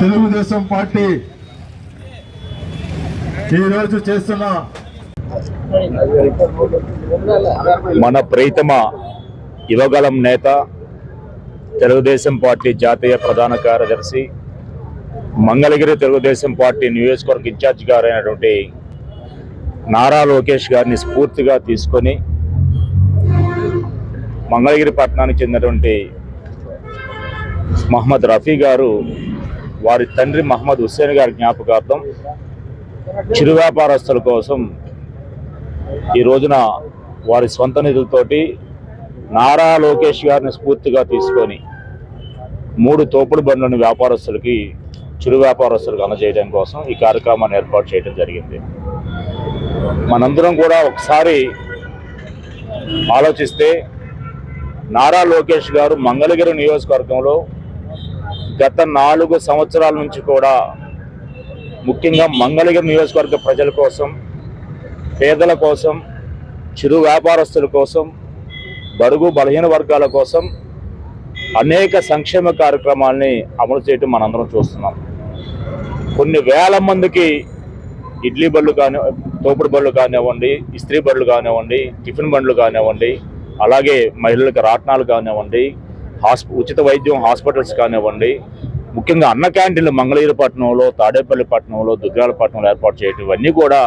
Telugu Desam party ఈరోజు చేస్తున్న మన ప్రీతమ యువగలం నేత తెలుగుదేశం పార్టీ జాతీయ ప్రధాన కార్యదర్శి మంగళగిరి తెలుగుదేశం పార్టీ నియోజకవర్గ ఇన్ఛార్జ్ గారైనటువంటి నారా లోకేష్ గారిని స్ఫూర్తిగా తీసుకొని మంగళగిరి పట్టణానికి చెందినటువంటి మహమ్మద్ రఫీ గారు వారి తండ్రి మహమ్మద్ హుస్సేన్ గారి జ్ఞాపకార్థం చిరు వ్యాపారస్తుల కోసం ఈ రోజున వారి సొంత నిధులతోటి నారా లోకేష్ గారిని స్ఫూర్తిగా తీసుకొని మూడు తోపుడు బండ్లను వ్యాపారస్తులకి చిరు వ్యాపారస్తులకు అందజేయడం కోసం ఈ కార్యక్రమాన్ని ఏర్పాటు చేయడం జరిగింది. మనందరం కూడా ఒకసారి ఆలోచిస్తే నారా లోకేష్ గారు మంగళగిరి నియోజకవర్గంలో గత నాలుగు సంవత్సరాల నుంచి కూడా ముఖ్యంగా మంగళగిరి నియోజకవర్గ ప్రజల కోసం పేదల కోసం చిరు వ్యాపారస్తుల కోసం బడుగు బలహీన వర్గాల కోసం అనేక సంక్షేమ కార్యక్రమాల్ని అమలు చేయటం మనందరం చూస్తున్నాం. కొన్ని వేల మందికి ఇడ్లీ బళ్ళు కాని తోపుడు బళ్ళు కానివ్వండి ఇస్త్రీ బళ్ళు కానివ్వండి టిఫిన్ బండ్లు కానివ్వండి అలాగే మహిళలకు రాట్నాలు కానివ్వండి హాస్ప ఉచిత వైద్యం హాస్పిటల్స్ కానివ్వండి. ముఖ్యంగా అన్న క్యాంటీన్లు మంగళగిరి పట్టణంలో తాడేపల్లి పట్టణంలో దుగ్గాల ఏర్పాటు చేయటం ఇవన్నీ కూడా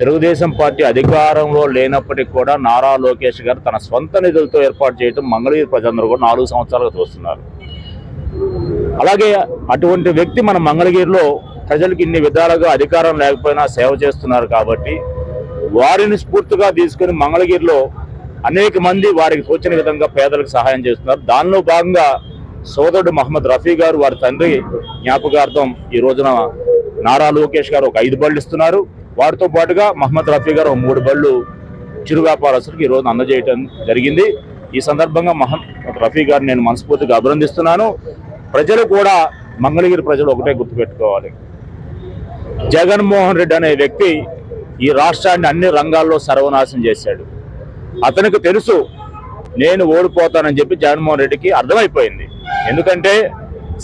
తెలుగుదేశం పార్టీ అధికారంలో లేనప్పటికీ కూడా నారా లోకేష్ గారు తన సొంత నిధులతో ఏర్పాటు చేయటం మంగళగిరి ప్రజలందరూ కూడా నాలుగు సంవత్సరాలుగా చూస్తున్నారు. అలాగే అటువంటి వ్యక్తి మన మంగళగిరిలో ప్రజలకు ఇన్ని విధాలుగా అధికారం లేకపోయినా సేవ చేస్తున్నారు కాబట్టి వారిని స్ఫూర్తిగా తీసుకుని మంగళగిరిలో అనేక మంది వారికి తోచిన విధంగా పేదలకు సహాయం చేస్తున్నారు. దానిలో భాగంగా సోదరుడు మహమ్మద్ రఫీ గారు వారి తండ్రి జ్ఞాపకార్థం ఈ రోజున నారా లోకేష్ గారు ఒక ఐదు బళ్ళు ఇస్తున్నారు. వారితో పాటుగా మహమ్మద్ రఫీ గారు ఒక మూడు బళ్ళు చిరు వ్యాపారస్తులకు ఈ రోజు అందజేయటం జరిగింది. ఈ సందర్భంగా మహమ్మద్ రఫీ గారిని నేను మనస్ఫూర్తిగా అభినందిస్తున్నాను. ప్రజలు కూడా మంగళగిరి ప్రజలు ఒకటే గుర్తుపెట్టుకోవాలి. జగన్మోహన్ రెడ్డి అనే వ్యక్తి ఈ రాష్ట్రాన్ని అన్ని రంగాల్లో సర్వనాశం చేశాడు. అతనికి తెలుసు నేను ఓడిపోతానని చెప్పి జగన్మోహన్ రెడ్డికి అర్థమైపోయింది. ఎందుకంటే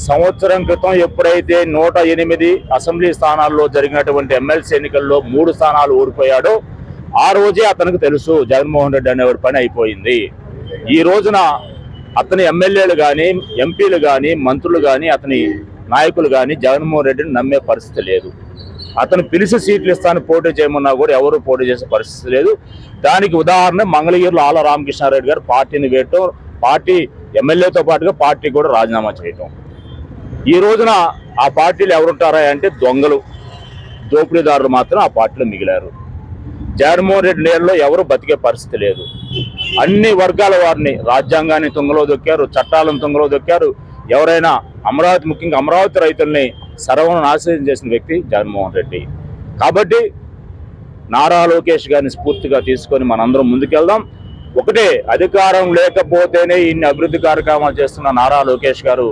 సంవత్సరం క్రితం ఎప్పుడైతే నూట ఎనిమిది అసెంబ్లీ స్థానాల్లో జరిగినటువంటి ఎమ్మెల్సీ ఎన్నికల్లో మూడు స్థానాలు ఓడిపోయాడో ఆ రోజే అతనికి తెలుసు జగన్మోహన్ రెడ్డి అనేవాడి పని అయిపోయింది. ఈ రోజున అతని ఎమ్మెల్యేలు కానీ ఎంపీలు కానీ మంత్రులు కానీ అతని నాయకులు కానీ జగన్మోహన్ రెడ్డిని నమ్మే పరిస్థితి లేదు. అతను పిలిచి సీట్లు ఇస్తాను పోటీ చేయమన్నా కూడా ఎవరు పోటీ చేసే పరిస్థితి లేదు. దానికి ఉదాహరణ మంగళగిరిలో ఆల రామకృష్ణారెడ్డి గారు పార్టీని వేయటం పార్టీ ఎమ్మెల్యేతో పాటుగా పార్టీ కూడా రాజీనామా చేయటం. ఈ రోజున ఆ పార్టీలు ఎవరుంటారా అంటే దొంగలు. దోపిడీదారులు మాత్రం ఆ పార్టీలో మిగిలారు. జగన్మోహన్ రెడ్డి నేలలో ఎవరు బతికే పరిస్థితి లేదు. అన్ని వర్గాల వారిని రాజ్యాంగాన్ని తుంగలో దొక్కారు చట్టాలను తుంగలో దొక్కారు. ఎవరైనా అమరావతి ముఖ్యంగా అమరావతి రైతుల్ని సర్వం నాశనం చేసిన వ్యక్తి జగన్మోహన్ రెడ్డి. కాబట్టి నారా లోకేష్ గారిని స్ఫూర్తిగా తీసుకొని మనందరం ముందుకెళ్దాం. ఒకటే అధికారం లేకపోతేనే ఇన్ని అభివృద్ధి కార్యక్రమాలు చేస్తున్న నారా లోకేష్ గారు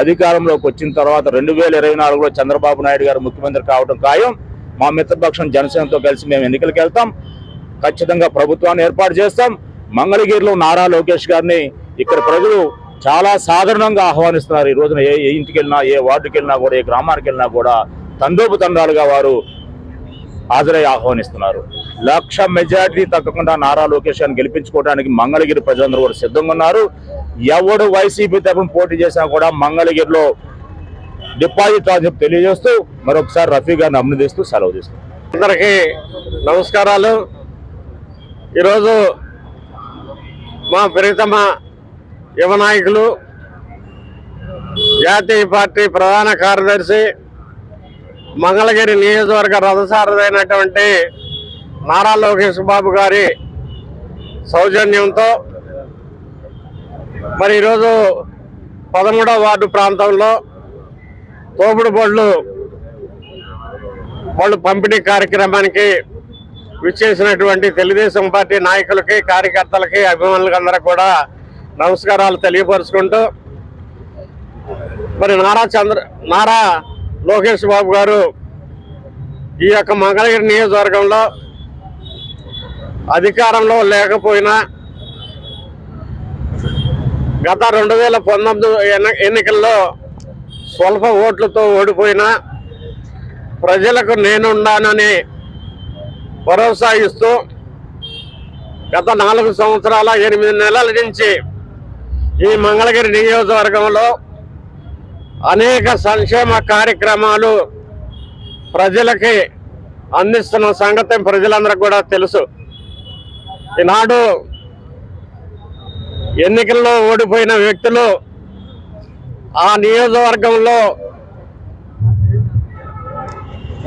అధికారంలోకి వచ్చిన తర్వాత రెండు వేల ఇరవై నాలుగులో చంద్రబాబు నాయుడు గారు ముఖ్యమంత్రి కావడం ఖాయం. మా మిత్రపక్షం జనసేనతో కలిసి మేము ఎన్నికలకు వెళ్తాం. ఖచ్చితంగా ప్రభుత్వాన్ని ఏర్పాటు చేస్తాం. మంగళగిరిలో నారా లోకేష్ గారిని ఇక్కడ ప్రజలు చాలా సాధారణంగా ఆహ్వానిస్తున్నారు. ఈ రోజున ఏ ఏ ఇంటికి వెళ్ళినా ఏ వార్డుకి వెళ్ళినా కూడా ఏ గ్రామానికి వెళ్ళినా కూడా తండోపు తండాలుగా వారు హాజరై ఆహ్వానిస్తున్నారు. లక్ష మెజార్టీ తగ్గకుండా నారా లోకేష్ గారిని గెలిపించుకోవడానికి మంగళగిరి ప్రజలందరూ కూడా సిద్ధంగా ఉన్నారు. ఎవడు వైసీపీ తరఫున పోటీ చేసినా కూడా మంగళగిరిలో డిపాజిట్ అని చెప్పి తెలియజేస్తూ మరొకసారి రఫీ గారిని అభినందిస్తూ సెలవు తీసుకుంటాం అందరికీ నమస్కారాలు. ఈరోజు మా ప్రియతమ యువ నాయకులు జాతీయ పార్టీ ప్రధాన కార్యదర్శి మంగళగిరి నియోజకవర్గ రథసారదైనటువంటి నారా లోకేష్ బాబు గారి సౌజన్యంతో మరి ఈరోజు పదమూడవ వార్డు ప్రాంతంలో తోపుడు బళ్ళు బళ్ళు పంపిణీ కార్యక్రమానికి విచ్చేసినటువంటి తెలుగుదేశం పార్టీ నాయకులకి కార్యకర్తలకి అభిమానులకి అందరూ కూడా నమస్కారాలు తెలియపరుచుకుంటూ మరి నారా చంద్ర నారా లోకేష్ బాబు గారు ఈ యొక్క మంగళగిరి నియోజకవర్గంలో అధికారంలో లేకపోయినా గత రెండు వేల పంతొమ్మిది ఎన్ని- ఎన్నికల్లో స్వల్ప ఓట్లతో ఓడిపోయినా ప్రజలకు నేనున్నానని భరోసా ఇస్తూ గత నాలుగు సంవత్సరాల ఎనిమిది నెలల నుంచి ఈ మంగళగిరి నియోజకవర్గంలో అనేక సంక్షేమ కార్యక్రమాలు ప్రజలకి అందిస్తున్న సంగతి ప్రజలందరికీ కూడా తెలుసు. ఈనాడు ఎన్నికల్లో ఓడిపోయిన వ్యక్తులు ఆ నియోజకవర్గంలో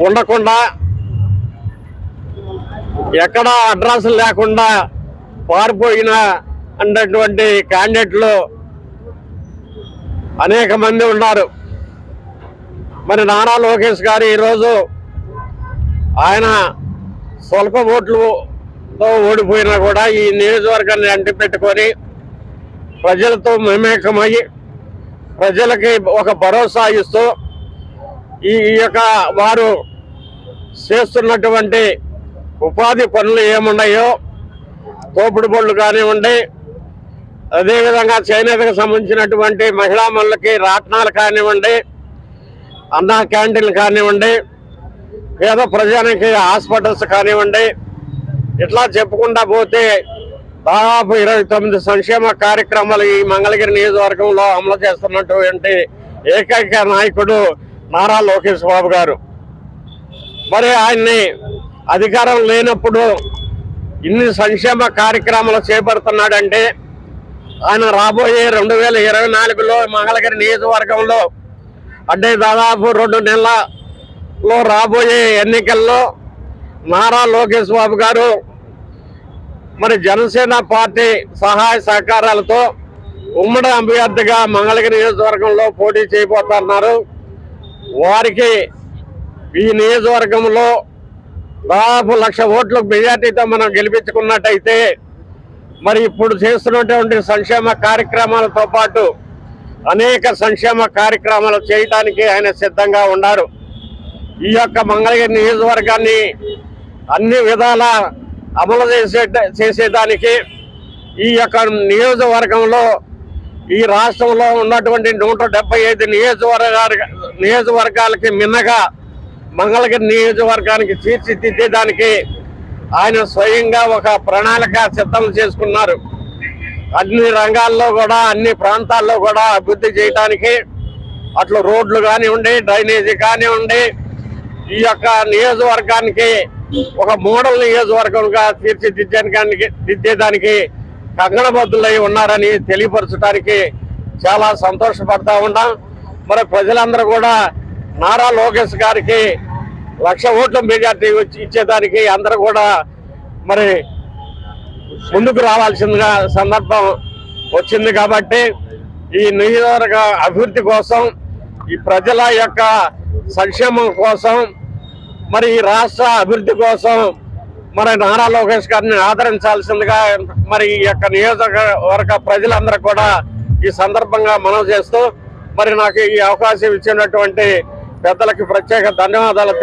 ఉండకుండా ఎక్కడా అడ్రస్ లేకుండా పారిపోయిన అన్నటువంటి క్యాండిడేట్లు అనేక మంది ఉన్నారు. మరి నారా లోకేష్ గారు ఈరోజు ఆయన స్వల్ప ఓట్లుతో ఓడిపోయినా కూడా ఈ నియోజకవర్గాన్ని అంటిపెట్టుకొని ప్రజలతో మమేకమయ్యి ప్రజలకి ఒక భరోసా ఇస్తూ ఈ ఈ యొక్క వారు చేస్తున్నటువంటి ఉపాధి పనులు ఏమున్నాయో తోపుడు బళ్ళు కానివ్వండి అదేవిధంగా చేనేతకు సంబంధించినటువంటి మహిళా మనులకి రాట్నాలు కానివ్వండి అన్నా క్యాంటీన్లు కానివ్వండి పేద ప్రజానికి హాస్పిటల్స్ కానివ్వండి ఇట్లా చెప్పుకుంటా పోతే దాదాపు ఇరవై తొమ్మిది సంక్షేమ కార్యక్రమాలు ఈ మంగళగిరి నియోజకవర్గంలో అమలు చేస్తున్నటువంటి ఏకైక నాయకుడు నారా లోకేష్ బాబు గారు. మరి ఆయన్ని అధికారం లేనప్పుడు ఇన్ని సంక్షేమ కార్యక్రమాలు చేపడుతున్నాడంటే ఆయన రాబోయే రెండు వేల ఇరవై నాలుగులో మంగళగిరి నియోజకవర్గంలో అంటే దాదాపు రెండు నెలల్లో రాబోయే ఎన్నికల్లో నారా లోకేష్ బాబు గారు మరి జనసేన పార్టీ సహాయ సహకారాలతో ఉమ్మడి అభ్యర్థిగా మంగళగిరి నియోజకవర్గంలో పోటీ చేయబోతున్నారు వారికి ఈ నియోజకవర్గంలో దాదాపు లక్ష ఓట్ల మెజార్టీతో మనం గెలిపించుకున్నట్టయితే మరి ఇప్పుడు చేస్తున్నటువంటి సంక్షేమ కార్యక్రమాలతో పాటు అనేక సంక్షేమ కార్యక్రమాలు చేయటానికి ఆయన సిద్ధంగా ఉన్నారు. ఈ యొక్క మంగళగిరి నియోజకవర్గాన్ని అన్ని విధాల అమలు చేసే చేసేదానికి ఈ యొక్క నియోజకవర్గంలో ఈ రాష్ట్రంలో ఉన్నటువంటి నూట డెబ్బై ఐదు నియోజకవర్గాలు నియోజకవర్గాలకి మిన్నగా మంగళగిరి నియోజకవర్గానికి తీర్చిదిద్దేదానికి ఆయన స్వయంగా ఒక ప్రణాళిక సిద్ధం చేసుకున్నారు. అన్ని రంగాల్లో కూడా అన్ని ప్రాంతాల్లో కూడా అభివృద్ధి చేయడానికి అట్లా రోడ్లు కానివ్వండి డ్రైనేజీ కానివ్వండి ఈ యొక్క నియోజకవర్గానికి ఒక మోడల్ నియోజకవర్గంగా తీర్చిదిద్దడానికి దిద్దేదానికి కంగణబద్ధులై ఉన్నారని తెలియపరచడానికి చాలా సంతోషపడతా ఉన్నాం. మరి ప్రజలందరూ కూడా నారా లోకేష్ గారికి లక్ష ఓట్ల మెజార్టీ వచ్చి ఇచ్చేదానికి అందరూ కూడా మరి ముందుకు రావాల్సిందిగా సందర్భం వచ్చింది కాబట్టి ఈ నియోజకవర్గ అభివృద్ధి కోసం ఈ ప్రజల యొక్క సంక్షేమం కోసం మరి ఈ రాష్ట్ర అభివృద్ధి కోసం మరి నారా లోకేష్ గారిని ఆదరించాల్సిందిగా మరి ఈ యొక్క నియోజకవర్గ ప్రజలందరూ కూడా ఈ సందర్భంగా మనం చేస్తూ మరి నాకు ఈ అవకాశం ఇచ్చినటువంటి పెద్దలకి ప్రత్యేక ధన్యవాదాలు.